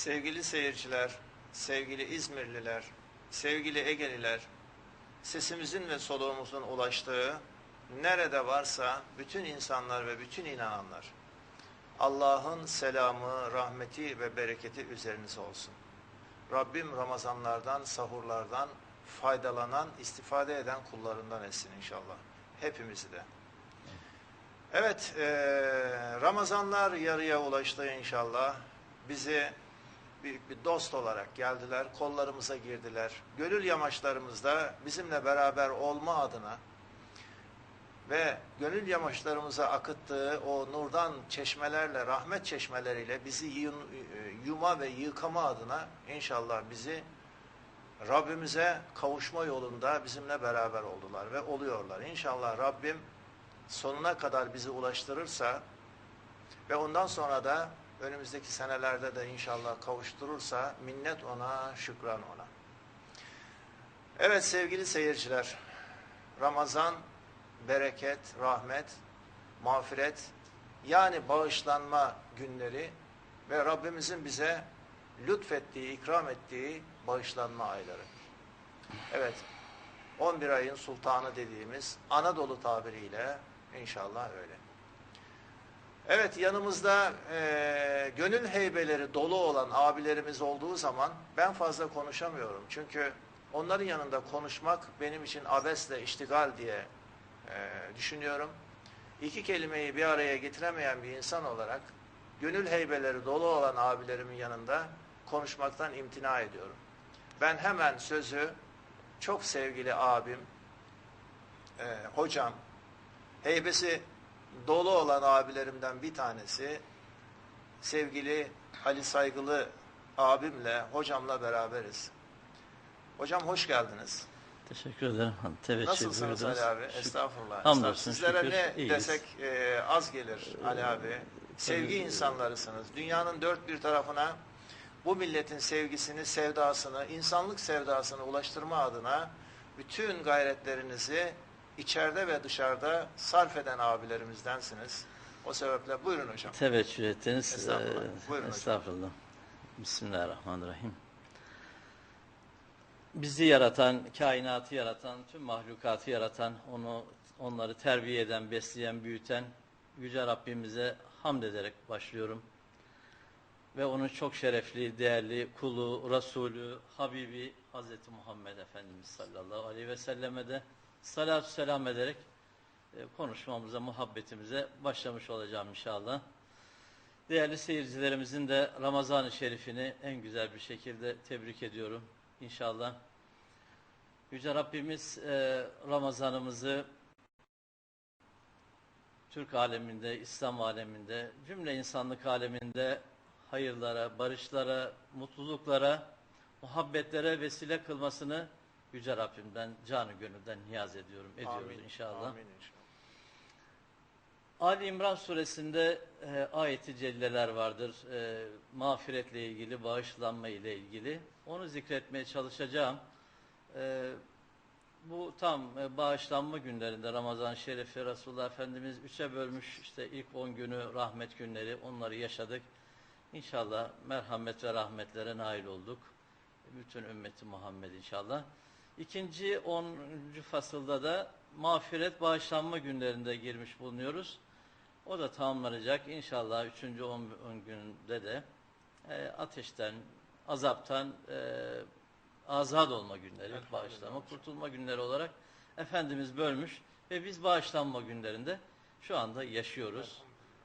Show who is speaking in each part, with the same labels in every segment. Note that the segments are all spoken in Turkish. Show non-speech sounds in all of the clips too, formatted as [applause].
Speaker 1: Sevgili seyirciler, sevgili İzmirliler, sevgili Egeliler, sesimizin ve soluğumuzun ulaştığı nerede varsa bütün insanlar ve bütün inananlar, Allah'ın selamı, rahmeti ve bereketi üzerinize olsun. Rabbim Ramazanlardan, sahurlardan faydalanan, istifade eden kullarından etsin inşallah. Hepimizi de. Evet, eee, Ramazanlar yarıya ulaştı inşallah. Bizi büyük bir dost olarak geldiler, kollarımıza girdiler. Gönül yamaçlarımızda bizimle beraber olma adına ve gönül yamaçlarımıza akıttığı o nurdan çeşmelerle, rahmet çeşmeleriyle bizi yun- yuma ve yıkama adına inşallah bizi Rabbimize kavuşma yolunda bizimle beraber oldular ve oluyorlar. İnşallah Rabbim sonuna kadar bizi ulaştırırsa ve ondan sonra da önümüzdeki senelerde de inşallah kavuşturursa minnet ona, şükran ona. Evet sevgili seyirciler, Ramazan bereket, rahmet, mağfiret yani bağışlanma günleri ve Rabbimizin bize lütfettiği, ikram ettiği bağışlanma ayları. Evet, 11 ayın sultanı dediğimiz Anadolu tabiriyle inşallah öyle. Evet yanımızda eee, gönül heybeleri dolu olan abilerimiz olduğu zaman ben fazla konuşamıyorum. Çünkü onların yanında konuşmak benim için abesle iştigal diye eee, düşünüyorum. İki kelimeyi bir araya getiremeyen bir insan olarak gönül heybeleri dolu olan abilerimin yanında konuşmaktan imtina ediyorum. Ben hemen sözü çok sevgili abim, eee, hocam, heybesi dolu olan abilerimden bir tanesi sevgili Ali Saygılı abimle, hocamla beraberiz. Hocam hoş geldiniz.
Speaker 2: Teşekkür ederim. Teveccüh
Speaker 1: Nasılsınız
Speaker 2: buyurdunuz.
Speaker 1: Ali abi? Estağfurullah.
Speaker 2: Hamdolsun,
Speaker 1: Sizlere
Speaker 2: şükür,
Speaker 1: ne
Speaker 2: iyiyiz.
Speaker 1: desek e, az gelir Ali abi. Sevgi
Speaker 2: tabii.
Speaker 1: insanlarısınız. Dünyanın dört bir tarafına bu milletin sevgisini, sevdasını, insanlık sevdasını ulaştırma adına bütün gayretlerinizi içeride ve dışarıda sarf eden abilerimizdensiniz. O sebeple buyurun hocam.
Speaker 2: Teveccüh ettiniz.
Speaker 1: Estağfurullah.
Speaker 2: Ee,
Speaker 1: Buyurun hocam.
Speaker 2: Estağfurullah. Bismillahirrahmanirrahim. Bizi yaratan, kainatı yaratan, tüm mahlukatı yaratan, onu onları terbiye eden, besleyen, büyüten Yüce Rabbimize hamd ederek başlıyorum. Ve onun çok şerefli, değerli kulu, Resulü, Habibi Hazreti Muhammed Efendimiz sallallahu aleyhi ve selleme de salatü selam ederek e, konuşmamıza, muhabbetimize başlamış olacağım inşallah. Değerli seyircilerimizin de Ramazan-ı Şerifini en güzel bir şekilde tebrik ediyorum inşallah. Yüce Rabbimiz e, Ramazanımızı Türk aleminde, İslam aleminde, cümle insanlık aleminde hayırlara, barışlara, mutluluklara, muhabbetlere vesile kılmasını Yüce Rabbimden, canı gönülden niyaz ediyorum, ediyoruz
Speaker 1: Amin.
Speaker 2: inşallah.
Speaker 1: Amin inşallah.
Speaker 2: Ali İmran suresinde e, ayeti celleler vardır. E, mağfiretle ilgili, bağışlanma ile ilgili. Onu zikretmeye çalışacağım. E, bu tam e, bağışlanma günlerinde Ramazan Şerifi Resulullah Efendimiz üçe bölmüş. işte ilk 10 günü rahmet günleri onları yaşadık. İnşallah merhamet ve rahmetlere nail olduk. Bütün ümmeti Muhammed inşallah. İkinci 10. fasılda da mağfiret bağışlanma günlerinde girmiş bulunuyoruz. O da tamamlanacak. İnşallah 3. 10 günde de e, ateşten, azaptan e, azad olma günleri, bağışlanma, kurtulma günleri olarak Efendimiz bölmüş ve biz bağışlanma günlerinde şu anda yaşıyoruz.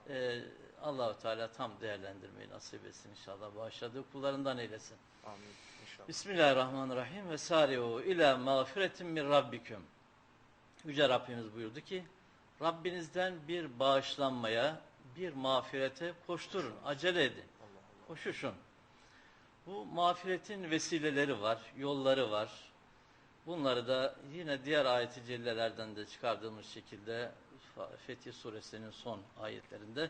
Speaker 2: E, Allahu Teala tam değerlendirmeyi nasip etsin inşallah. Bağışladığı kullarından eylesin.
Speaker 1: Amin inşallah.
Speaker 2: Bismillahirrahmanirrahim ve sari'u ila mağfiretin min rabbikum. Yüce Rabbimiz buyurdu ki Rabbinizden bir bağışlanmaya, bir mağfirete koşturun, acele edin. Koşuşun. Bu mağfiretin vesileleri var, yolları var. Bunları da yine diğer ayet-i cellelerden de çıkardığımız şekilde Fetih suresinin son ayetlerinde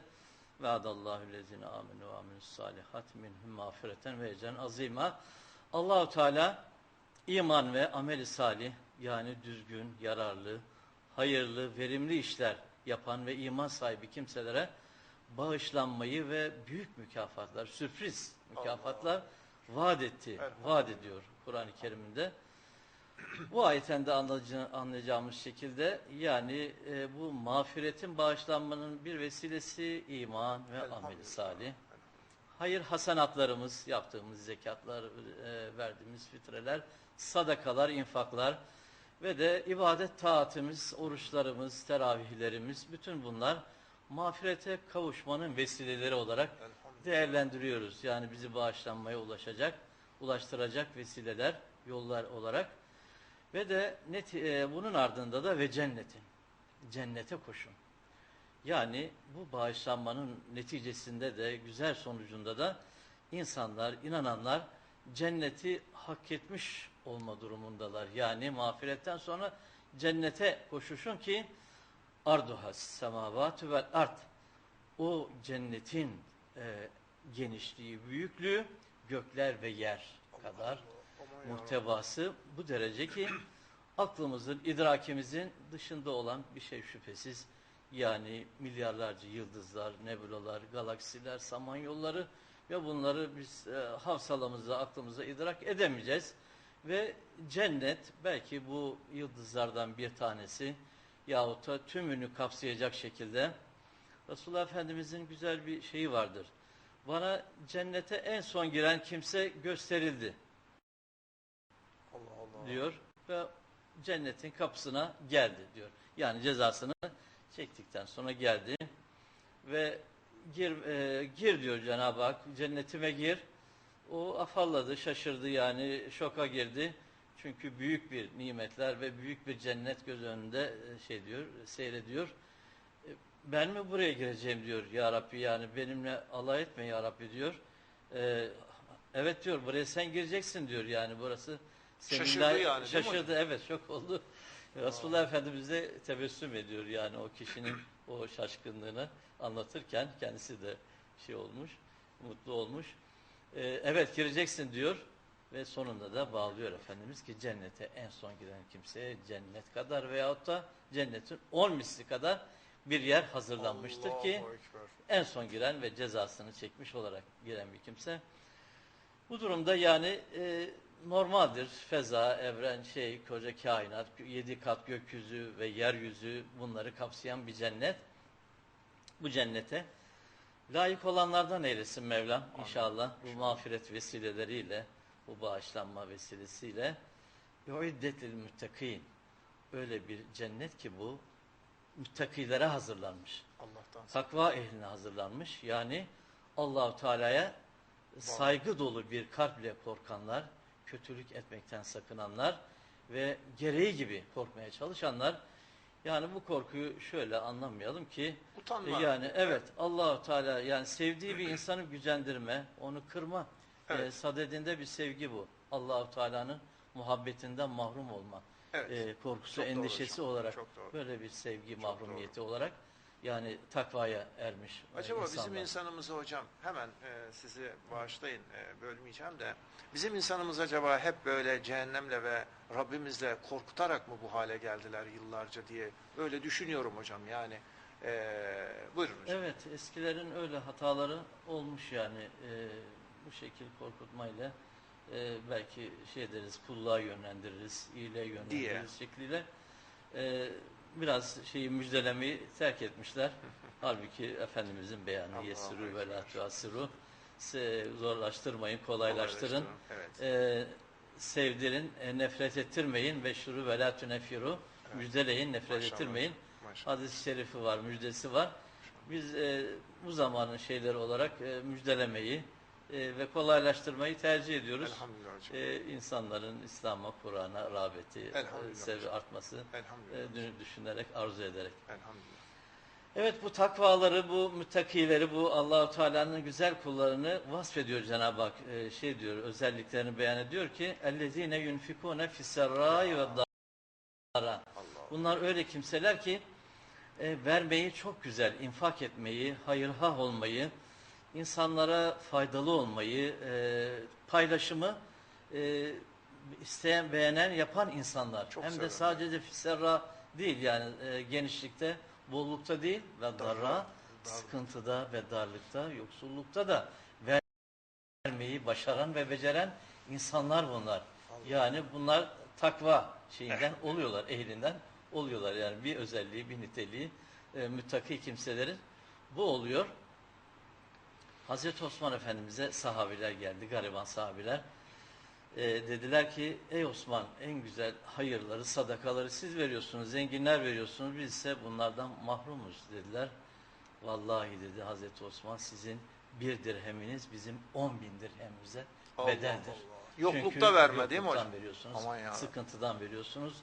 Speaker 2: Ve'adallahu lezine aminu ve salihat minhum mağfireten ve ecren azima. Allahu Teala iman ve ameli salih yani düzgün, yararlı, hayırlı, verimli işler yapan ve iman sahibi kimselere bağışlanmayı ve büyük mükafatlar, sürpriz mükafatlar vaat etti, vaat ediyor Kur'an-ı Kerim'inde. Bu ayetten de anlayacağımız şekilde yani e, bu mağfiretin bağışlanmanın bir vesilesi iman ve ameli salih. Hayır hasenatlarımız, yaptığımız zekatlar, e, verdiğimiz fitreler, sadakalar, infaklar ve de ibadet taatimiz, oruçlarımız, teravihlerimiz bütün bunlar mağfirete kavuşmanın vesileleri olarak değerlendiriyoruz. Yani bizi bağışlanmaya ulaşacak, ulaştıracak vesileler, yollar olarak. Ve de net, e, bunun ardında da ve cennetin. Cennete koşun. Yani bu bağışlanmanın neticesinde de güzel sonucunda da insanlar, inananlar cenneti hak etmiş olma durumundalar. Yani mağfiretten sonra cennete koşuşun ki arduhas semavatü vel art. O cennetin e, genişliği, büyüklüğü gökler ve yer kadar muhtevası bu derece ki aklımızın, idrakimizin dışında olan bir şey şüphesiz. Yani milyarlarca yıldızlar, nebulalar, galaksiler, samanyolları ve bunları biz e, hafsalamızda, aklımızda idrak edemeyeceğiz. Ve cennet belki bu yıldızlardan bir tanesi yahut da tümünü kapsayacak şekilde Resulullah Efendimizin güzel bir şeyi vardır. Bana cennete en son giren kimse gösterildi
Speaker 1: Allah Allah.
Speaker 2: diyor ve cennetin kapısına geldi diyor. Yani cezasını çektikten sonra geldi ve gir e, gir diyor Cenab-ı Hak cennetime gir. O afalladı, şaşırdı yani şoka girdi. Çünkü büyük bir nimetler ve büyük bir cennet göz önünde e, şey diyor, seyrediyor. E, Ben mi buraya gireceğim diyor ya Rabbi yani benimle alay etme ya Rabbi diyor. E, evet diyor buraya sen gireceksin diyor yani burası senin
Speaker 1: Şaşırdı
Speaker 2: daha-
Speaker 1: yani,
Speaker 2: Şaşırdı evet şok oldu. Resulullah Efendimiz de tebessüm ediyor yani o kişinin o şaşkınlığını anlatırken kendisi de şey olmuş, mutlu olmuş. Ee, evet gireceksin diyor ve sonunda da bağlıyor Efendimiz ki cennete en son giren kimseye cennet kadar veyahut da cennetin on misli kadar bir yer hazırlanmıştır ki en son giren ve cezasını çekmiş olarak giren bir kimse. Bu durumda yani e, normaldir. Feza, evren, şey, koca kainat, yedi kat gökyüzü ve yeryüzü bunları kapsayan bir cennet. Bu cennete layık olanlardan eylesin Mevlam inşallah. Bu mağfiret vesileleriyle, bu bağışlanma vesilesiyle. Yuiddetil müttakîn. Öyle bir cennet ki bu müttakilere hazırlanmış
Speaker 1: Allah'tan.
Speaker 2: takva ehline hazırlanmış. Yani Allahu Teala'ya saygı dolu bir kalple korkanlar, kötülük etmekten sakınanlar ve gereği gibi korkmaya çalışanlar. Yani bu korkuyu şöyle anlamayalım ki
Speaker 1: Utanma.
Speaker 2: yani evet Allahu Teala yani sevdiği bir insanı gücendirme, onu kırma.
Speaker 1: Evet.
Speaker 2: Ee, sadedinde bir sevgi bu. Allahu Teala'nın muhabbetinden mahrum olma.
Speaker 1: Evet.
Speaker 2: Ee, korkusu,
Speaker 1: Çok doğru
Speaker 2: endişesi
Speaker 1: hocam,
Speaker 2: olarak
Speaker 1: çok doğru.
Speaker 2: böyle bir sevgi mahrumiyeti olarak yani takvaya ermiş e,
Speaker 1: Acaba bizim
Speaker 2: insanlar.
Speaker 1: insanımıza hocam hemen e, sizi bağışlayın e, bölmeyeceğim de bizim insanımız acaba hep böyle cehennemle ve Rabbimizle korkutarak mı bu hale geldiler yıllarca diye öyle düşünüyorum hocam yani e, buyurun hocam.
Speaker 2: Evet eskilerin öyle hataları olmuş yani e, bu şekil korkutmayla e, belki şey deriz kulluğa yönlendiririz, iyiliğe yönlendiririz
Speaker 1: Diye.
Speaker 2: şekliyle e, biraz şeyi müjdelemeyi terk etmişler. [laughs] Halbuki Efendimizin beyanı yesiru ve la tuasiru zorlaştırmayın, kolaylaştırın.
Speaker 1: Evet.
Speaker 2: e, sevdirin, e, nefret ettirmeyin ve şuru ve la tünefiru müjdeleyin, nefret
Speaker 1: Maşallah.
Speaker 2: ettirmeyin.
Speaker 1: Maşallah.
Speaker 2: Hadis-i şerifi var, müjdesi var. Biz e, bu zamanın şeyleri olarak e, müjdelemeyi e, ve kolaylaştırmayı tercih ediyoruz.
Speaker 1: Elhamdülillah hocam.
Speaker 2: E, insanların İslam'a, Kur'an'a rağbeti, e,
Speaker 1: Elhamdülillah
Speaker 2: sevgi
Speaker 1: hocam.
Speaker 2: artması,
Speaker 1: Elhamdülillah.
Speaker 2: e, dünü düşünerek, arzu ederek.
Speaker 1: Elhamdülillah.
Speaker 2: Evet bu takvaları, bu müttakileri, bu Allahu Teala'nın güzel kullarını vasfediyor Cenab-ı Hak. Ee, şey diyor, özelliklerini beyan ediyor ki اَلَّذ۪ينَ يُنْفِكُونَ فِي السَّرَّاءِ وَالضَّارَ
Speaker 1: Allah.
Speaker 2: Bunlar öyle kimseler ki e, vermeyi çok güzel, infak etmeyi, hayırhah olmayı, insanlara faydalı olmayı, e, paylaşımı e, isteyen, beğenen, yapan insanlar.
Speaker 1: Çok
Speaker 2: Hem de
Speaker 1: severim.
Speaker 2: sadece fisserra değil yani e, genişlikte, bollukta değil ve darra,
Speaker 1: Darra, dar-
Speaker 2: sıkıntıda ve darlıkta, yoksullukta da ver- vermeyi başaran ve beceren insanlar bunlar. Yani bunlar takva şeyinden oluyorlar, ehlinden oluyorlar. Yani bir özelliği, bir niteliği e, müttaki kimselerin bu oluyor. Hazreti Osman Efendimiz'e sahabiler geldi, gariban sahabiler. E, dediler ki ey Osman en güzel hayırları, sadakaları siz veriyorsunuz, zenginler veriyorsunuz, biz ise bunlardan mahrumuz dediler. Vallahi dedi Hazreti Osman sizin bir dirheminiz bizim on bin dirhemimize
Speaker 1: Allah
Speaker 2: bedeldir.
Speaker 1: Allah. Yoklukta
Speaker 2: Çünkü
Speaker 1: verme değil mi hocam?
Speaker 2: veriyorsunuz,
Speaker 1: Aman ya.
Speaker 2: sıkıntıdan veriyorsunuz.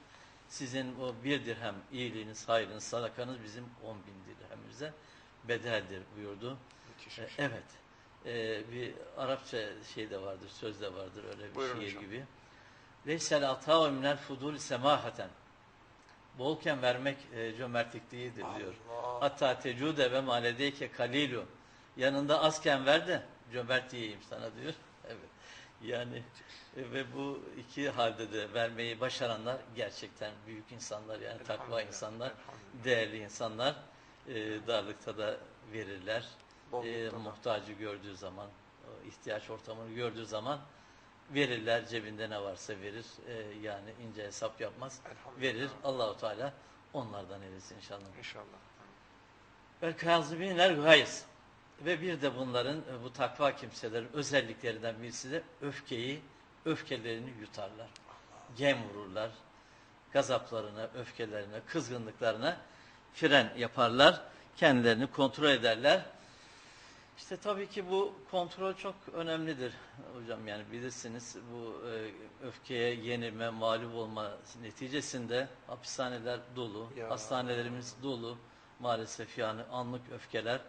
Speaker 2: Sizin o bir dirhem iyiliğiniz, hayrınız, sadakanız bizim on bin dirhemimize bedeldir buyurdu.
Speaker 1: Müthiş
Speaker 2: E. Evet. E, bir Arapça şey de vardır, söz de vardır öyle bir
Speaker 1: Buyurun
Speaker 2: şiir
Speaker 1: hocam.
Speaker 2: gibi. Leysel ata'u minel fudul semahaten. Bolken vermek e, cömertlik değildir diyor. Hatta tecude ve maledeyke kalilu. Yanında azken ver de cömert diyeyim sana diyor. [laughs] Evet. Yani e, ve bu iki halde de vermeyi başaranlar gerçekten büyük insanlar yani takva insanlar, değerli insanlar e, darlıkta da verirler. E, muhtacı gördüğü zaman, ihtiyaç ortamını gördüğü zaman verirler. Cebinde ne varsa verir. E, yani ince hesap yapmaz. Verir. Allahu Teala onlardan eylesin inşallah.
Speaker 1: İnşallah.
Speaker 2: Vel kazibinler gayz. Ve bir de bunların e, bu takva kimselerin özelliklerinden birisi de öfkeyi, öfkelerini yutarlar. Gem vururlar. Gazaplarına, öfkelerine, kızgınlıklarına fren yaparlar. Kendilerini kontrol ederler. İşte tabii ki bu kontrol çok önemlidir hocam yani bilirsiniz bu e, öfkeye yenilme, mağlup olma neticesinde hapishaneler dolu,
Speaker 1: Ya.
Speaker 2: hastanelerimiz dolu maalesef yani anlık öfkeler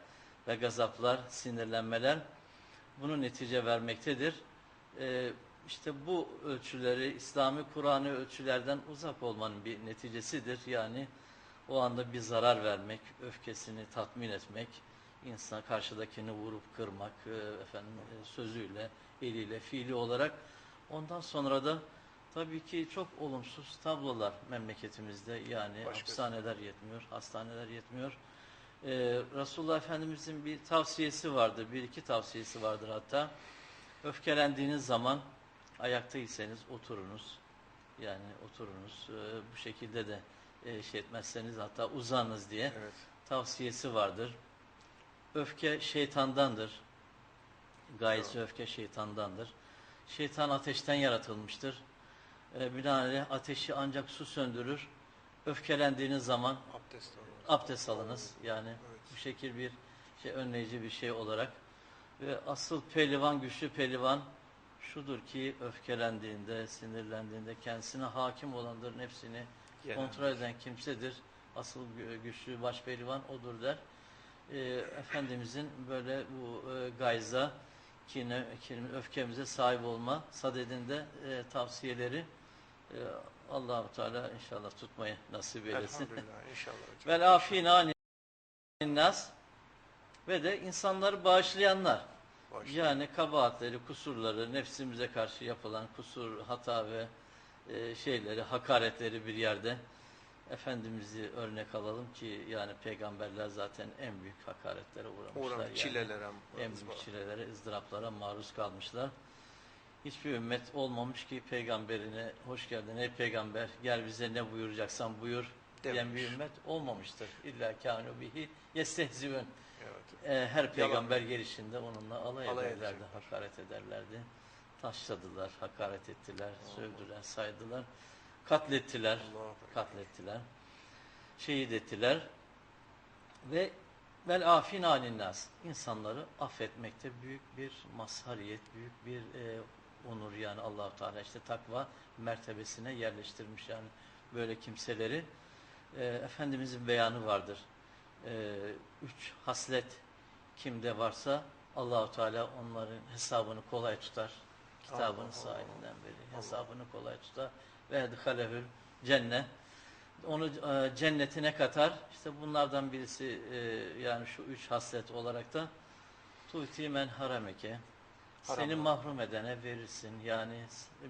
Speaker 2: ve gazaplar, sinirlenmeler bunu netice vermektedir. E, işte bu ölçüleri İslami Kur'an'ı ölçülerden uzak olmanın bir neticesidir. Yani o anda bir zarar vermek, öfkesini tatmin etmek, insan karşıdakini vurup kırmak, e, efendim e, sözüyle, eliyle, fiili olarak. Ondan sonra da tabii ki çok olumsuz tablolar memleketimizde. Yani
Speaker 1: Başka-
Speaker 2: hapishaneler yetmiyor, hastaneler yetmiyor. E, Resulullah Efendimizin bir tavsiyesi vardır, bir iki tavsiyesi vardır hatta. Öfkelendiğiniz zaman ayaktaysanız oturunuz. Yani oturunuz. E, bu şekilde de e, şey etmezseniz hatta uzanınız diye
Speaker 1: Evet.
Speaker 2: tavsiyesi vardır. Öfke şeytandandır. Gayesi öfke şeytandandır. Şeytan ateşten yaratılmıştır. E, binaenaleyh ateşi ancak su söndürür. Öfkelendiğiniz zaman
Speaker 1: Abdest alın.
Speaker 2: abdest alınız. Yani
Speaker 1: Evet.
Speaker 2: bu şekil bir şey önleyici bir şey olarak. Ve asıl pehlivan, güçlü pehlivan şudur ki öfkelendiğinde, sinirlendiğinde kendisine hakim olandır, nefsini
Speaker 1: Yenen.
Speaker 2: kontrol eden kimsedir. Asıl gü- güçlü baş pehlivan odur der. Ee, Efendimizin böyle bu e, gayza, kine, kine, öfkemize sahip olma sadedinde e, tavsiyeleri e, Allah-u Teala inşallah tutmayı nasip eylesin.
Speaker 1: Elhamdülillah inşallah hocam.
Speaker 2: Vel afina nas ve de insanları bağışlayanlar.
Speaker 1: Başla.
Speaker 2: Yani kabahatleri, kusurları, nefsimize karşı yapılan kusur, hata ve e, şeyleri, hakaretleri bir yerde Efendimiz'i örnek alalım ki yani peygamberler zaten en büyük hakaretlere uğramışlar.
Speaker 1: Uğramış
Speaker 2: yani.
Speaker 1: çilelere.
Speaker 2: En büyük çilelere, ızdıraplara maruz kalmışlar. Hiçbir ümmet olmamış ki peygamberine hoş geldin ey peygamber gel bize ne buyuracaksan buyur diyen
Speaker 1: Dememiş.
Speaker 2: bir ümmet olmamıştır. İlla kânu bihi yestehzivün.
Speaker 1: Evet.
Speaker 2: Ee, her peygamber gelişinde onunla alay,
Speaker 1: Alay
Speaker 2: ederlerdi,
Speaker 1: edecekler.
Speaker 2: hakaret ederlerdi. Taşladılar, hakaret ettiler, sövdüler, saydılar, katlettiler, katlettiler, şehit ettiler. Ve vel afin anin nas insanları affetmekte büyük bir mazhariyet, büyük bir e, onur yani Allahu Teala işte takva mertebesine yerleştirmiş yani böyle kimseleri. E, Efendimizin beyanı vardır. E, üç haslet kimde varsa Allahu Teala onların hesabını kolay tutar. Kitabının
Speaker 1: Allah
Speaker 2: sahibinden beri hesabını kolay tutar ve edhalehül cennet onu e, cennetine katar. İşte bunlardan birisi e, yani şu üç haslet olarak da tuti men harameke seni mahrum edene verirsin. Yani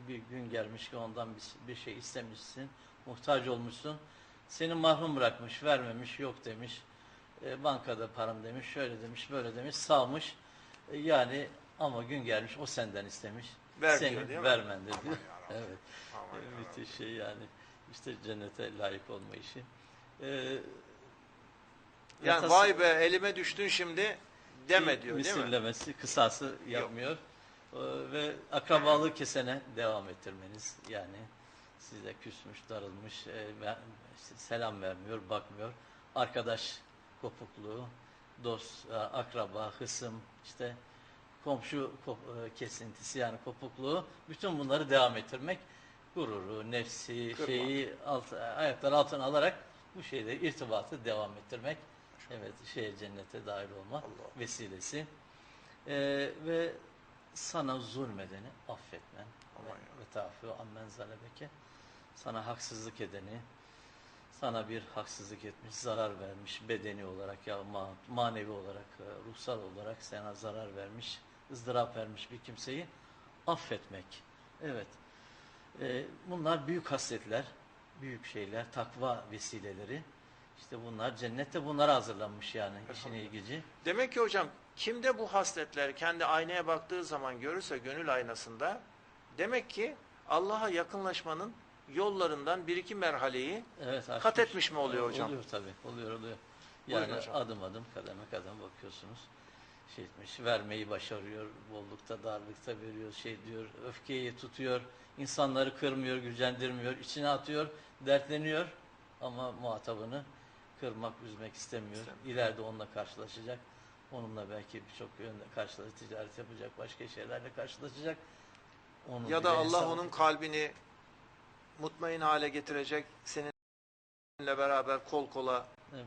Speaker 2: bir gün gelmiş ki ondan bir, bir şey istemişsin, muhtaç olmuşsun. Seni mahrum bırakmış, vermemiş, yok demiş. E, bankada param demiş, şöyle demiş, böyle demiş, sağmış. E, yani Ama gün gelmiş o senden istemiş.
Speaker 1: Ver
Speaker 2: Senin
Speaker 1: diyor, değil mi? Aman yarabbim.
Speaker 2: evet. Müthiş şey yani. İşte cennete layık olma işi. Ee,
Speaker 1: Yani
Speaker 2: yatas-
Speaker 1: vay be elime düştün şimdi deme diyor değil mi?
Speaker 2: misillemesi, kısası yapmıyor. Ee, ve akrabalığı kesene devam ettirmeniz. Yani size küsmüş, darılmış, e, işte selam vermiyor, bakmıyor. Arkadaş kopukluğu, dost, e, akraba, hısım, işte komşu e, kesintisi yani kopukluğu bütün bunları devam ettirmek gururu, nefsi,
Speaker 1: Kırmak.
Speaker 2: şeyi alt, ayaklar altına alarak bu şeyde irtibatı devam ettirmek. Evet, şeye cennete dahil olma
Speaker 1: Allah.
Speaker 2: vesilesi. Ee, ve sana zulmedeni affetmen. Ve, ve tafu ammen zalebeke. Sana haksızlık edeni, sana bir haksızlık etmiş, zarar vermiş bedeni olarak ya ma- manevi olarak, e, ruhsal olarak sana zarar vermiş, ızdırap vermiş bir kimseyi affetmek. Evet. Ee, bunlar büyük hasletler, büyük şeyler, takva vesileleri. İşte bunlar cennette bunlara hazırlanmış yani işin ilgici.
Speaker 1: Demek ki hocam kimde bu hasletler kendi aynaya baktığı zaman görürse gönül aynasında demek ki Allah'a yakınlaşmanın yollarından bir iki merhaleyi
Speaker 2: Evet,
Speaker 1: kat etmiş mi oluyor hocam?
Speaker 2: Oluyor tabii, oluyor oluyor.
Speaker 1: Buyurun
Speaker 2: Yani
Speaker 1: hocam.
Speaker 2: adım adım, kademe kademe bakıyorsunuz. Şey etmiş, vermeyi başarıyor, bollukta, darlıkta veriyor, şey diyor, öfkeyi tutuyor, insanları kırmıyor, gücendirmiyor, içine atıyor, dertleniyor ama muhatabını kırmak, üzmek istemiyor.
Speaker 1: İstemiyor.
Speaker 2: İleride onunla karşılaşacak. Onunla belki birçok yönde karşılaşacak, ticaret yapacak, başka şeylerle karşılaşacak. Onu
Speaker 1: Ya da Allah onun kalbini mutmain hale getirecek seninle beraber kol kola
Speaker 2: Evet,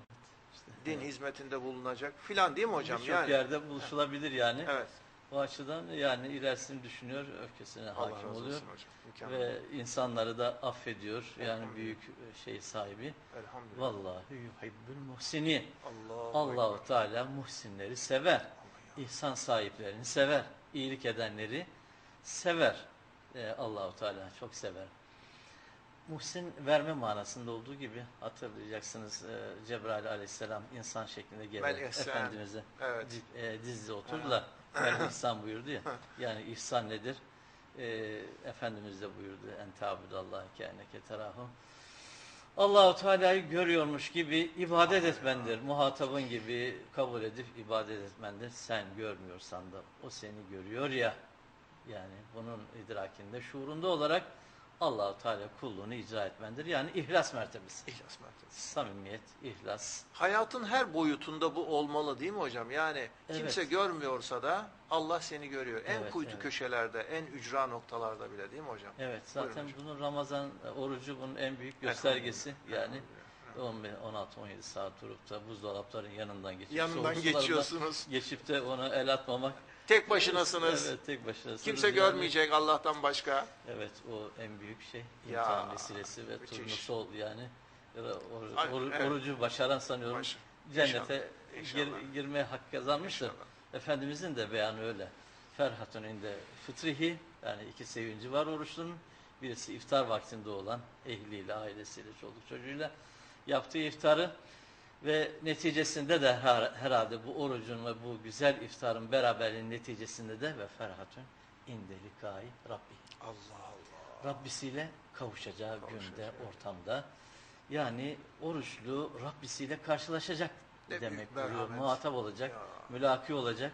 Speaker 2: işte,
Speaker 1: din
Speaker 2: evet.
Speaker 1: hizmetinde bulunacak filan değil mi hocam?
Speaker 2: Birçok
Speaker 1: Yani
Speaker 2: yerde buluşulabilir yani.
Speaker 1: evet.
Speaker 2: O açıdan yani ilerisini düşünüyor, öfkesine
Speaker 1: Allah
Speaker 2: hakim oluyor
Speaker 1: hocam. Mükemmel.
Speaker 2: ve insanları da affediyor. Yani büyük şey sahibi.
Speaker 1: Elhamdülillah.
Speaker 2: Vallahi yuhibbül muhsinin.
Speaker 1: Allahu.
Speaker 2: Teala muhsinleri sever. İhsan sahiplerini sever. İyilik edenleri sever. Ee, Allahu Teala çok sever. Muhsin verme manasında olduğu gibi hatırlayacaksınız e, Cebrail aleyhisselam insan şeklinde
Speaker 1: ihsan.
Speaker 2: Efendimiz'e
Speaker 1: Evet.
Speaker 2: e, dizde oturdu da ihsan buyurdu ya. [laughs] Yani ihsan nedir? E, Efendimiz de buyurdu. En ta'budallahi kâenneke terahu. Allahu Teala'yı görüyormuş gibi ibadet etmendir. Muhatabın gibi kabul edip ibadet etmendir. Sen görmüyorsan da o seni görüyor ya. Yani bunun idrakinde, şuurunda olarak Allahu Teala kulluğunu icra etmendir. Yani ihlas mertebesi.
Speaker 1: İhlas mertebesi.
Speaker 2: Samimiyet, ihlas.
Speaker 1: Hayatın her boyutunda bu olmalı değil mi hocam? Yani
Speaker 2: Evet.
Speaker 1: kimse görmüyorsa da Allah seni görüyor. En
Speaker 2: Evet,
Speaker 1: kuytu
Speaker 2: evet.
Speaker 1: köşelerde, en ücra noktalarda bile değil mi hocam?
Speaker 2: Evet zaten
Speaker 1: hocam.
Speaker 2: bunun Ramazan orucu bunun en büyük göstergesi. Yani
Speaker 1: Elhamdülillah.
Speaker 2: 16-17 saat durup da buzdolapların yanından geçip
Speaker 1: Yanından geçiyorsunuz.
Speaker 2: Geçip de ona el atmamak.
Speaker 1: Tek başınasınız.
Speaker 2: Evet tek başınasınız.
Speaker 1: Kimse
Speaker 2: Yani.
Speaker 1: görmeyecek Allah'tan başka.
Speaker 2: Evet o en büyük şey.
Speaker 1: Ya,
Speaker 2: İmtihan vesilesi ve
Speaker 1: müthiş.
Speaker 2: turnusol yani. Ya da oru-
Speaker 1: Ay,
Speaker 2: oru-
Speaker 1: evet.
Speaker 2: Orucu başaran sanıyorum.
Speaker 1: Baş-
Speaker 2: Cennete
Speaker 1: İnşallah,
Speaker 2: gir-
Speaker 1: inşallah.
Speaker 2: girmeye hak kazanmıştır.
Speaker 1: İnşallah.
Speaker 2: Efendimizin de beyanı öyle. Ferhatun inde fıtrihi yani iki sevinci var oruçlunun. Birisi iftar vaktinde olan ehliyle, ailesiyle, çoluk çocuğuyla yaptığı iftarı ve neticesinde de her- herhalde bu orucun ve bu güzel iftarın beraberliğinin neticesinde de ve ferhatun inde likai Rabbi.
Speaker 1: Allah Allah.
Speaker 2: Rabbisiyle kavuşacağı günde,
Speaker 1: Kavuşacak.
Speaker 2: ortamda. Yani oruçlu Rabbisiyle karşılaşacak
Speaker 1: Ne
Speaker 2: demek oluyor. Muhatap olacak,
Speaker 1: Ya.
Speaker 2: mülaki olacak.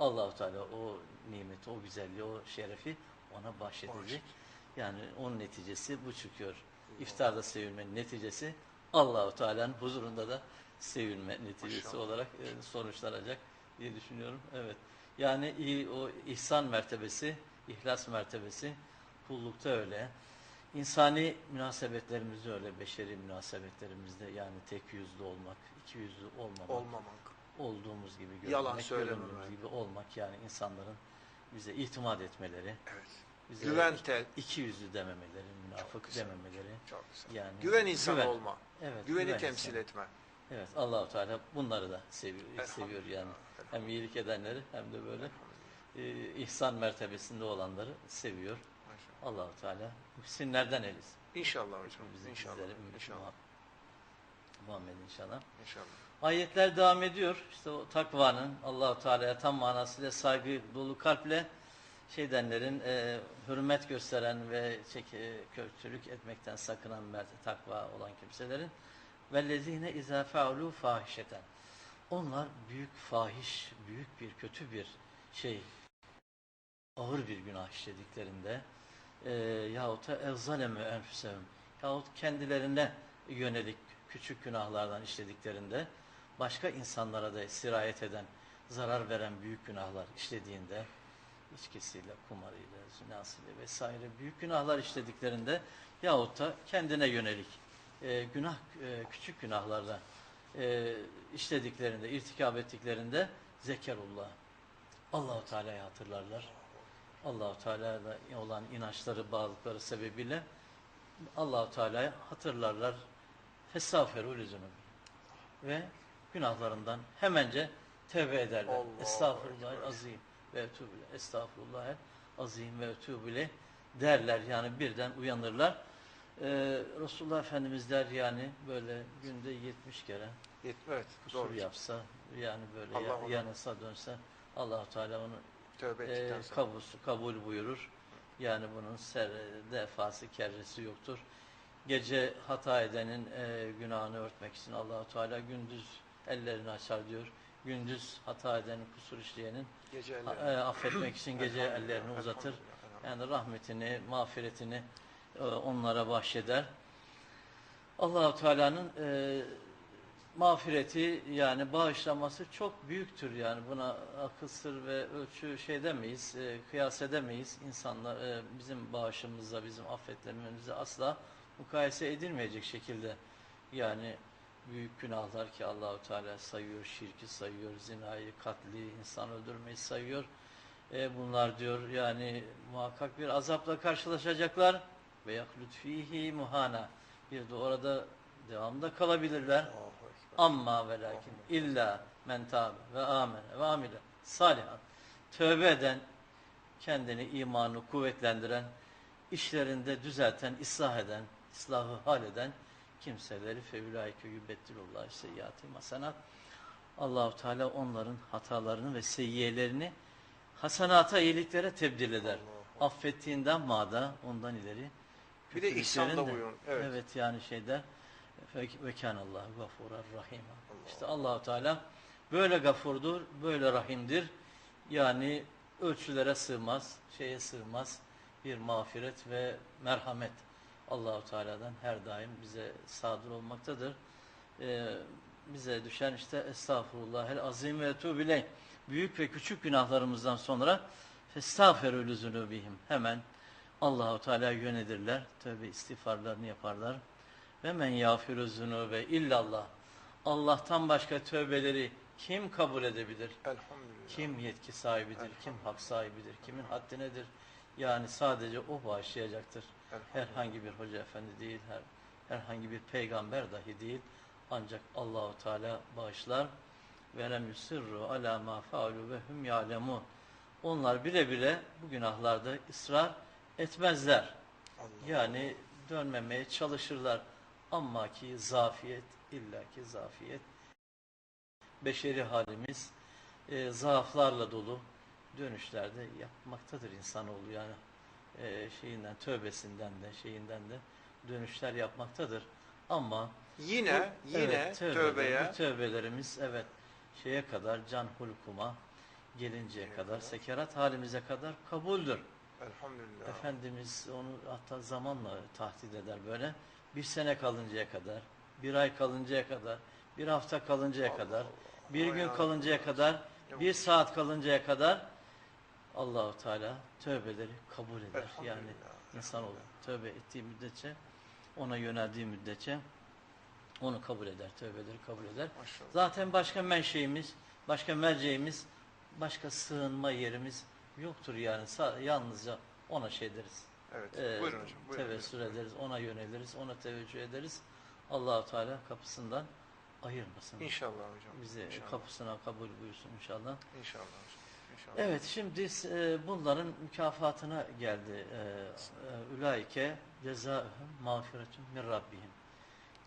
Speaker 2: Allahu Teala o nimeti, o güzelliği, o şerefi ona bahşedecek.
Speaker 1: Bahşedecek.
Speaker 2: Yani onun neticesi bu çıkıyor. İftarda sevilmenin neticesi Allahu Teala'nın huzurunda da sevilme neticesi
Speaker 1: Maşallah.
Speaker 2: olarak e, sonuçlanacak diye düşünüyorum. Evet. Yani iyi, o ihsan mertebesi, ihlas mertebesi kullukta öyle. İnsani münasebetlerimizde öyle, beşeri münasebetlerimizde yani tek yüzlü olmak, iki yüzlü olmamak,
Speaker 1: Olmamak.
Speaker 2: olduğumuz gibi görünmek,
Speaker 1: Yalan söylememek.
Speaker 2: göründüğümüz gibi olmak yani insanların bize itimat etmeleri,
Speaker 1: Evet.
Speaker 2: bize
Speaker 1: Güven tel.
Speaker 2: iki yüzlü dememeleri, münafık
Speaker 1: güzel.
Speaker 2: dememeleri.
Speaker 1: Çok güzel.
Speaker 2: Yani
Speaker 1: Güven insanı
Speaker 2: güven.
Speaker 1: olma.
Speaker 2: Evet,
Speaker 1: Güveni
Speaker 2: güven
Speaker 1: temsil
Speaker 2: insanı.
Speaker 1: etme.
Speaker 2: Evet, Allahu Teala bunları da seviyor, seviyor yani. Hem iyilik edenleri hem de böyle e, ihsan mertebesinde olanları seviyor. Allahu Teala muhsinlerden eliz.
Speaker 1: İnşallah hocam.
Speaker 2: Bizi,
Speaker 1: İnşallah.
Speaker 2: bizleri,
Speaker 1: İnşallah.
Speaker 2: Muhammed- inşallah.
Speaker 1: İnşallah.
Speaker 2: Ayetler devam ediyor. İşte o takvanın Allahu Teala'ya tam manasıyla saygı dolu kalple şeydenlerin e, hürmet gösteren ve çek, e, kötülük etmekten sakınan takva olan kimselerin vellezine izâ fe'alû fâhişeten. Onlar büyük fahiş, büyük bir kötü bir şey, ağır bir günah işlediklerinde e, yahut da evzaleme enfüsehum yahut kendilerine yönelik küçük günahlardan işlediklerinde başka insanlara da sirayet eden, zarar veren büyük günahlar işlediğinde içkisiyle, kumarıyla, zinasıyla vesaire büyük günahlar işlediklerinde yahut da kendine yönelik e, günah e, küçük günahlarda e, işlediklerinde, irtikab ettiklerinde zekerullah. Allahu Teala'yı hatırlarlar. Allahu Teala'ya olan inançları, bağlılıkları sebebiyle Allahu Teala'yı hatırlarlar. Estağfirullah ve günahlarından hemence tevbe ederler.
Speaker 1: Allahu
Speaker 2: Estağfurullah azim ve etûbile. Estağfurullah azim ve etûbile derler. Yani birden uyanırlar. Ee, Resulullah Efendimiz der yani böyle günde 70 kere
Speaker 1: Yetme, evet.
Speaker 2: kusur
Speaker 1: Doğru.
Speaker 2: yapsa yani böyle
Speaker 1: Allah
Speaker 2: ya- yanılsa dönse Allahu Teala onu
Speaker 1: Tövbe
Speaker 2: e,
Speaker 1: sonra.
Speaker 2: kabul, kabul buyurur. Yani bunun ser, defası kerresi yoktur. Gece hata edenin e, günahını örtmek için Allahu Teala gündüz ellerini açar diyor. Gündüz hata edenin, kusur işleyenin
Speaker 1: Gece
Speaker 2: ha-
Speaker 1: elleri.
Speaker 2: e, affetmek için gece ellerini uzatır.
Speaker 1: elhamdülillah,
Speaker 2: Yani rahmetini, mağfiretini e, onlara bahşeder. Allahu Teala'nın e, mağfireti yani bağışlaması çok büyüktür yani buna akıl sır ve ölçü şey demeyiz, e, kıyas edemeyiz. İnsanlar e, bizim bağışımızla, bizim affetlememizle asla mukayese edilmeyecek şekilde yani büyük günahlar ki Allahu Teala sayıyor, şirki sayıyor, zinayı, katli, insan öldürmeyi sayıyor. E, bunlar diyor yani muhakkak bir azapla karşılaşacaklar ve yahlut fihi muhana. Bir de orada devamda kalabilirler. Amma ve lakin illa men tabe ve amene ve amile salihan. Tövbe eden, kendini imanı kuvvetlendiren, işlerinde düzelten, ıslah eden, ıslahı hal eden kimseleri fevlaike yübeddilullah seyyati masanat. Allahu Teala onların hatalarını ve seyyiyelerini hasanata iyiliklere tebdil eder.
Speaker 1: Allahu
Speaker 2: Affettiğinden mada ondan ileri
Speaker 1: Bir de ihsan da buyurun. Evet.
Speaker 2: Evet yani şeyde ve kânallâhu gafûrar rahîmâ.
Speaker 1: Allah.
Speaker 2: İşte Allahu Teala böyle gafurdur, böyle rahimdir. Yani ölçülere sığmaz, şeye sığmaz bir mağfiret ve merhamet Allahu Teala'dan her daim bize sadır olmaktadır. Ee, bize düşen işte estağfurullah el azim ve etûbü Büyük ve küçük günahlarımızdan sonra festağferûlü zunubihim. Hemen Allahu Teala yönelirler. Tövbe istiğfarlarını yaparlar. Ve men yağfiru zunube illallah. Allah'tan başka tövbeleri kim kabul edebilir? Kim yetki sahibidir? Kim hak sahibidir? Kimin haddi nedir? Yani sadece o bağışlayacaktır. Herhangi bir hoca efendi değil, her, herhangi bir peygamber dahi değil. Ancak Allahu Teala bağışlar. Ve lem yusirru ala ma faalu ve hum ya'lemun. Onlar bile bile bu günahlarda ısrar etmezler.
Speaker 1: Allah.
Speaker 2: Yani dönmemeye çalışırlar. Ama ki zafiyet, illaki zafiyet. Beşeri halimiz e, zaaflarla dolu dönüşlerde yapmaktadır insanoğlu yani e, şeyinden, tövbesinden de, şeyinden de dönüşler yapmaktadır. Ama
Speaker 1: Yine,
Speaker 2: bu-
Speaker 1: yine
Speaker 2: evet,
Speaker 1: tövbeye
Speaker 2: tövbelerimiz evet şeye kadar can hulkuma gelinceye kadar, sekerat halimize kadar kabuldür.
Speaker 1: Elhamdülillah.
Speaker 2: Efendimiz onu hatta zamanla tahdit eder böyle. Bir sene kalıncaya kadar, bir ay kalıncaya kadar, bir hafta kalıncaya
Speaker 1: Allah
Speaker 2: kadar,
Speaker 1: Allah.
Speaker 2: bir
Speaker 1: Allah
Speaker 2: gün
Speaker 1: ya.
Speaker 2: kalıncaya kadar, bir saat kalıncaya kadar Allahu Teala tövbeleri kabul eder. Yani insanoğlu tövbe ettiği müddetçe, ona yöneldiği müddetçe onu kabul eder, tövbeleri kabul eder.
Speaker 1: Maşallah.
Speaker 2: Zaten başka menşeimiz, başka merceğimiz, başka sığınma yerimiz yoktur yani. Yalnızca ona şey deriz.
Speaker 1: Evet.
Speaker 2: Ee,
Speaker 1: buyurun hocam. Buyurun.
Speaker 2: tevessül ederiz, ona yöneliriz, ona teveccüh ederiz. Allahu Teala kapısından ayırmasın.
Speaker 1: İnşallah hocam.
Speaker 2: Bizi
Speaker 1: İnşallah.
Speaker 2: kapısına kabul buyursun inşallah.
Speaker 1: İnşallah hocam. İnşallah.
Speaker 2: Evet şimdi e, bunların mükafatına geldi. E, e, Ülaike cezaühüm mağfiretun min rabbihim.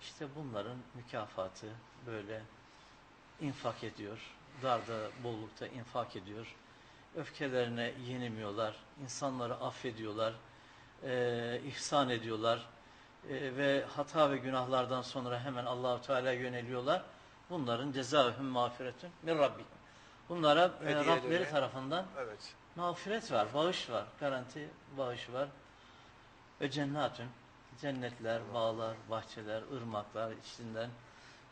Speaker 2: İşte bunların mükafatı böyle infak ediyor. Darda, bollukta infak ediyor. Öfkelerine yenemiyorlar. insanları affediyorlar. E, ihsan ediyorlar. E, ve hata ve günahlardan sonra hemen Allahu Teala'ya yöneliyorlar. Bunların cezaühüm mağfiretün min rabbihim. Bunlara e. Rableri tarafından
Speaker 1: Evet.
Speaker 2: mağfiret var, bağış var, garanti bağış var. Ve cennetün, cennetler, bağlar, bahçeler, ırmaklar içinden,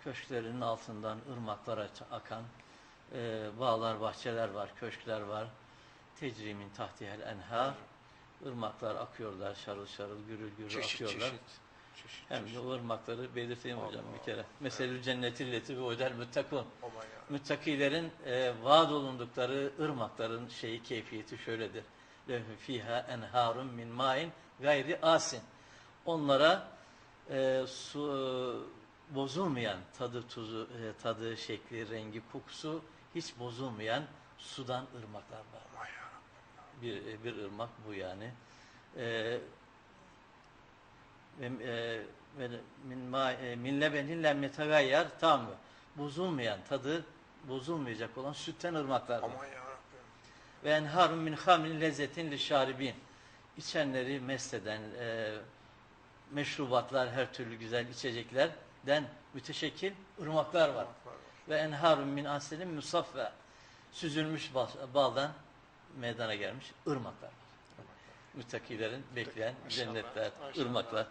Speaker 2: köşklerinin altından ırmaklar akan e, bağlar, bahçeler var, köşkler var. Tecrimin tahtihel enhar, ırmaklar akıyorlar, şarıl şarıl, gürül gürül
Speaker 1: Çeşit
Speaker 2: akıyorlar.
Speaker 1: çeşit. Çeşit
Speaker 2: Hem de
Speaker 1: çeşit.
Speaker 2: o ırmakları belirteyim hocam
Speaker 1: Allah
Speaker 2: bir kere. Meselü cennetilleti ve odel müttakun. Müttakilerin e, vaad olundukları ırmakların şeyi keyfiyeti şöyledir. Lehum fiha enharun min ma'in gayri asin. Onlara e, su e, bozulmayan tadı tuzu e, tadı şekli rengi kokusu hiç bozulmayan sudan ırmaklar var.
Speaker 1: Aman ya.
Speaker 2: Bir bir ırmak bu yani. E, ve, e, ve min e, lebenin lem yetegayyar tam? Bozulmayan tadı bozulmayacak olan sütten ırmaklar var. Ve enharun min hamin lezzetin li şaribin. İçenleri mest eden e, meşrubatlar, her türlü güzel içeceklerden müteşekkil ırmaklar var. Ve enharun min aselin musaffa. Süzülmüş bal- baldan meydana gelmiş ırmaklar. Müttakilerin bekleyen
Speaker 1: Maşallah,
Speaker 2: cennetler,
Speaker 1: maşallah.
Speaker 2: ırmaklar.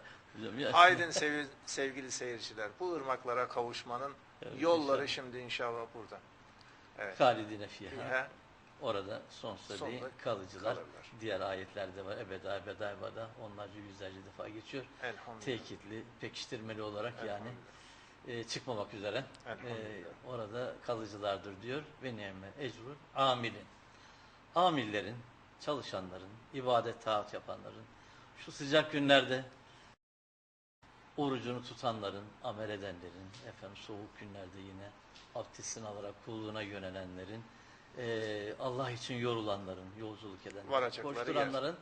Speaker 1: Aydın sevi- sevgili seyirciler. Bu ırmaklara kavuşmanın
Speaker 2: Evet,
Speaker 1: yolları
Speaker 2: inşallah.
Speaker 1: şimdi inşallah burada. Evet.
Speaker 2: Halidine fiha. Orada sonsuza
Speaker 1: Sonunda
Speaker 2: değil kalıcılar.
Speaker 1: kalırlar.
Speaker 2: Diğer ayetlerde var. Ebeda ebeda ebeda. Onlarca yüzlerce defa geçiyor. Tekitli, pekiştirmeli olarak yani. E, çıkmamak üzere e, orada kalıcılardır diyor. Ve ni'me ecrul amilin. Amillerin, çalışanların, ibadet taat yapanların, şu sıcak günlerde orucunu tutanların, amel edenlerin, efendim soğuk günlerde yine abdestini alarak kulluğuna yönelenlerin, e, Allah için yorulanların, yolculuk edenlerin, koşturanların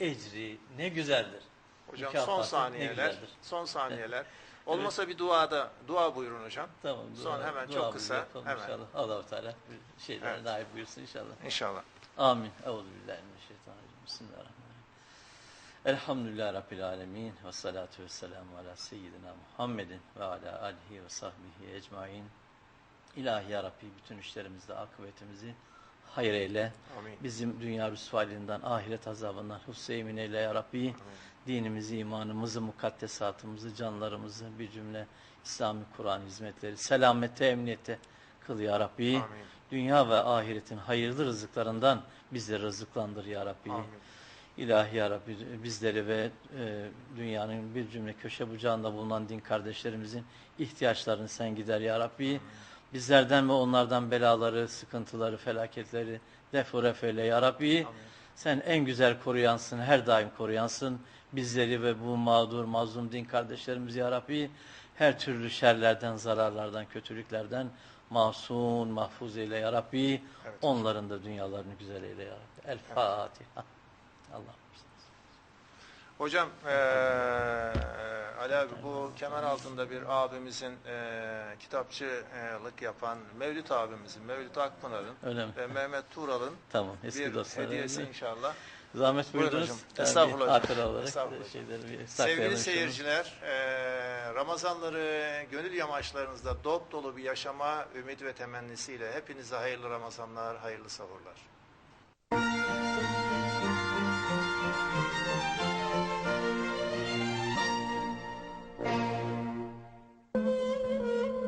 Speaker 2: ecri ne güzeldir.
Speaker 1: Hocam
Speaker 2: Mükafatı
Speaker 1: son saniyeler. Son saniyeler. Olmasa bir duada dua buyurun hocam.
Speaker 2: Tamam.
Speaker 1: Son hemen çok
Speaker 2: duamızı
Speaker 1: kısa,
Speaker 2: yapalım
Speaker 1: hemen.
Speaker 2: inşallah. Allah-u Teala bir şeylere
Speaker 1: Evet.
Speaker 2: naip buyursun inşallah.
Speaker 1: İnşallah.
Speaker 2: Amin. Euzubillahimineşşeytanirracim. Bismillahirrahmanirrahim. Elhamdülillah Rabbil Alemin. Ve salatu ve selamu ala seyyidina Muhammedin ve ala alihi ve sahbihi ecmain. İlahi ya Rabbi bütün işlerimizde akıbetimizi hayır eyle.
Speaker 1: Amin.
Speaker 2: Bizim dünya rüsvaliğinden, ahiret azabından husseyin eyle ya Rabbi. Dinimizi, imanımızı, mukaddesatımızı, canlarımızı bir cümle İslami Kur'an hizmetleri selamette, emniyette kıl ya Rabbi.
Speaker 1: Amin.
Speaker 2: Dünya ve ahiretin hayırlı rızıklarından bizleri rızıklandır ya Rabbi.
Speaker 1: Amin.
Speaker 2: İlahi ya Rabbi bizleri ve e, dünyanın bir cümle köşe bucağında bulunan din kardeşlerimizin ihtiyaçlarını sen gider ya Rabbi. Bizlerden ve onlardan belaları, sıkıntıları, felaketleri defur efeyle ya Rabbi.
Speaker 1: Amin.
Speaker 2: Sen en güzel koruyansın, her daim koruyansın. Bizleri ve bu mağdur, mazlum din kardeşlerimiz ya Rabbi her türlü şerlerden, zararlardan, kötülüklerden masum, mahfuz eyle ya Rabbi.
Speaker 1: Evet.
Speaker 2: Onların da dünyalarını güzel eyle ya Rabbi. El Fatiha. Allah
Speaker 1: Hocam eee Ali abi bu kemer altında bir abimizin eee kitapçılık yapan Mevlüt abimizin, Mevlüt Akpınar'ın ve Mehmet Tural'ın
Speaker 2: Tamam. Eski
Speaker 1: bir
Speaker 2: dostlar.
Speaker 1: hediyesi
Speaker 2: öyle.
Speaker 1: inşallah.
Speaker 2: Zahmet buyurdunuz. Yani
Speaker 1: Estağfurullah hocam.
Speaker 2: Hatıra olarak
Speaker 1: Estağfurullah.
Speaker 2: şeyleri bir
Speaker 1: Sevgili seyirciler, eee, Ramazanları gönül yamaçlarınızda dop dolu bir yaşama ümit ve temennisiyle hepinize hayırlı Ramazanlar, hayırlı sahurlar.